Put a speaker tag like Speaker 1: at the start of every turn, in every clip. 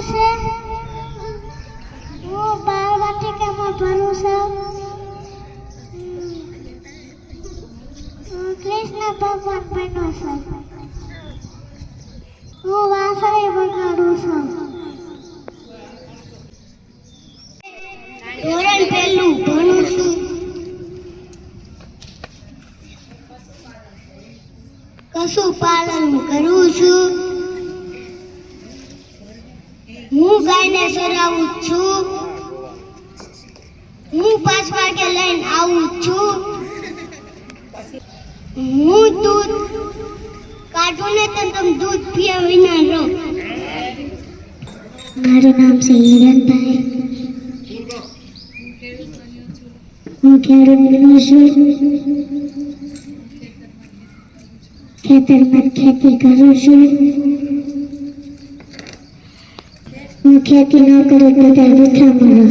Speaker 1: છે? હું બાર વાટિકામાં ભણું છું કૃષ્ણ ભગવાન બન્યો છું હું વાસળી વગાડું છું ધોરણ પહેલું ભણું છું પશુપાલન કરું છું? હું ગાયને ચરાવું છું. હું પાંચ વાગે લઈને આવું છું. હું દૂધ કાઢું ને તો તમે દૂધ પીવા વિના રહો. મારું નામ છે હિરણભાઈ. હું ખેડૂત છું. ખેતરમાં ખેતી કરું છું. હું ખેતી ન કરું તો બધા રૂઠા મળો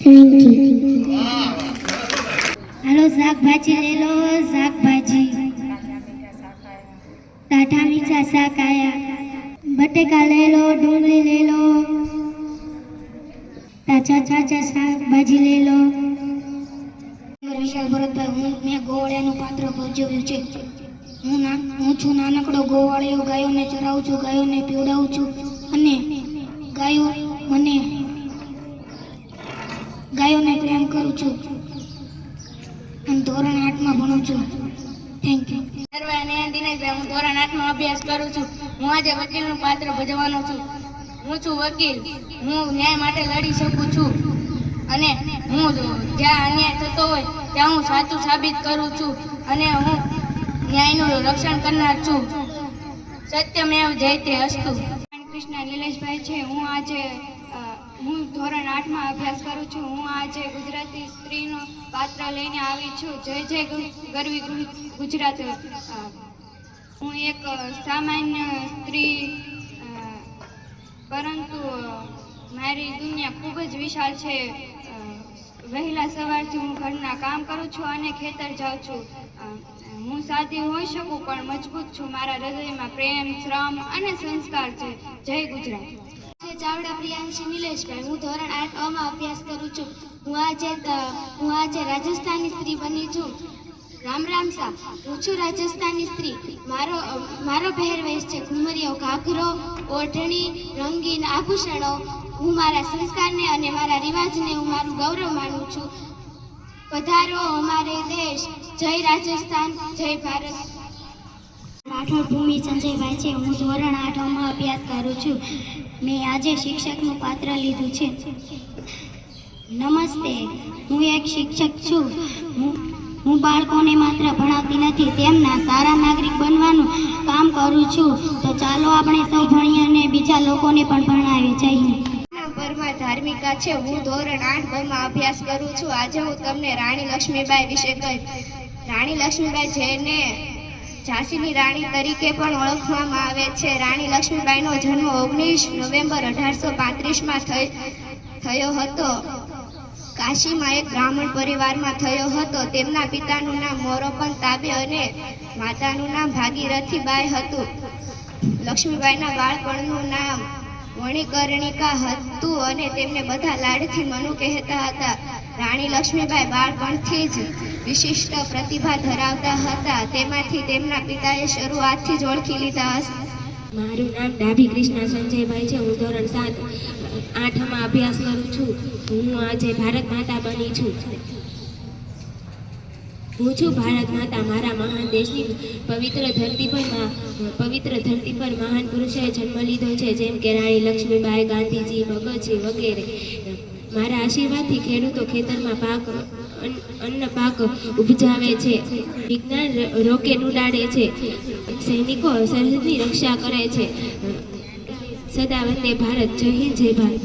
Speaker 1: થેન્ક યુ હાલો શાકભાજી લઈ લો શાકભાજી. ટાટા મીઠા શાક આયા. બટેકા લઈ લો ડુંગળી લઈ લો. તાજા તાજા શાકભાજી લઈ લો. વિશાલ ભરતભાઈ હું મેં ગોવાળિયાનું પાત્ર ભજવ્યું છે. હું હું છું નાનકડો ગોવાળિયો, ગાયોને ચરાવું છું, ગાયોને પીવડાવું છું અને ગાયો મને ગાયોને પ્રેમ કરું છું અને ધોરણ આઠમાં ભણું છું. થેન્ક યુ
Speaker 2: સર્વે અને દિનેશભાઈ હું ધોરણ આઠમાં અભ્યાસ કરું છું. હું આજે વકીલનું પાત્ર ભજવાનો છું. હું વકીલ. હું ન્યાય માટે લડી શકું છું. અને હું જ્યાં અન્યાય થતો હોય, ત્યાં હું સાચું સાબિત કરું છું. અને હું ન્યાયનું રક્ષણ કરનાર છું. સત્યમેવ જયતે અસ્તુ.
Speaker 3: કૃષ્ણ નિલેશભાઈ છે, હું આજે હું ધોરણ આઠમાં અભ્યાસ કરું છું. હું આજે ગુજરાતી સ્ત્રીનું પાત્ર લઈને આવી છું. જય જય ગરવી ગુજરાત. હું એક સામાન્ય સ્ત્રી પરંતુ મારી દુનિયા ખૂબ જ વિશાળ છે. વહેલા સવારથી હું ઘરના કામ કરું છું અને ખેતર જાઉં છું. હું સાદી હોઈ શકું, પણ મજબૂત છું. મારા હૃદયમાં પ્રેમ, શ્રમ અને સંસ્કાર છે. જય ગુજરાત.
Speaker 1: ચાવડા પ્રિયાંશી નિલેશભાઈ. હું ધોરણ આઠ અમાં અભ્યાસ કરું છું. હું આજે હું આજે રાજસ્થાની સ્ત્રી બની છું. રામ રામ સાહેબ હું છું રાજસ્થાની સ્ત્રી. મારો મારો પહેરવેશ છે ઘુમરીઓ, ઘાઘરો, ઓઢણી, રંગીન આભૂષણો. હું મારા સંસ્કારને અને મારા રિવાજને હું મારું ગૌરવ માનું છું. પધારો અમારે દેશ. જય રાજસ્થાન, જય ભારત. રાઠોડ ભૂમિ સંજયભાઈ છે. હું ધોરણ આઠમાં અભ્યાસ કરું છું. મેં આજે શિક્ષકનું પાત્ર લીધું છે. નમસ્તે. હું એક શિક્ષક છું. હું હું બાળકોને માત્ર ભણાવતી નથી, તેમના સારા નાગરિક બનવાનું કામ કરું છું. તો ચાલો આપણે સૌ ભણીએ અને બીજા લોકોને પણ ભણાવીએ. જઈએ
Speaker 2: પરમા ધાર્મિકા છે, હું ધોરણ આઠ બમાં અભ્યાસ કરું છું. આજે હું તમને રાણી લક્ષ્મીબાઈ વિશે કહીશ. રાણી લક્ષ્મીબાઈ જેને ઝાંસીની રાણી તરીકે પણ ઓળખવામાં આવે છે. રાણી લક્ષ્મીબાઈનો જન્મ ઓગણીસ નવેમ્બર અઢારસો પાંત્રીસમાં થયો હતો. કાશીમાં એક બ્રાહ્મણ પરિવારમાં થયો હતો. તેમના પિતાનું નામ મોરોપન તાબે અને માતાનું નામ ભાગીરથીબાઈ હતું. લક્ષ્મીબાઈના બાળપણનું નામ વણિકર્ણિકા હતું અને તેમને બધા લાડથી મનુ કહેતા હતા. રાણી લક્ષ્મીબાઈ બાળપણથી જ વિશિષ્ટ પ્રતિભા ધરાવતા હતા. તેમાંથી તેમના પિતાએ શરૂઆતથી જ ઓળખી લીધા હતા
Speaker 4: મારું નામ ડાભી કૃષ્ણા સંજયભાઈ છે. હું ધોરણ સાત, આઠમાં અભ્યાસ કરું છું. હું આજે ભારત માતા બની છું. હું છું ભારત માતા મારા મહાન દેશની પવિત્ર ધરતી પર પવિત્ર ધરતી પર મહાન પુરુષોએ જન્મ લીધો છે. જેમ કે રાણી લક્ષ્મીબાઈ, ગાંધીજી ભગતજી વગેરે. મારા આશીર્વાદથી ખેડૂતો ખેતરમાં પાક અન્ન- પાક ઉપજાવે છે. વિજ્ઞાન રોકેટ ઉડાડે છે. સૈનિકો સરહદની રક્ષા કરે છે. સદા વંદે ભારત. જય હિન્દ, જય ભારત.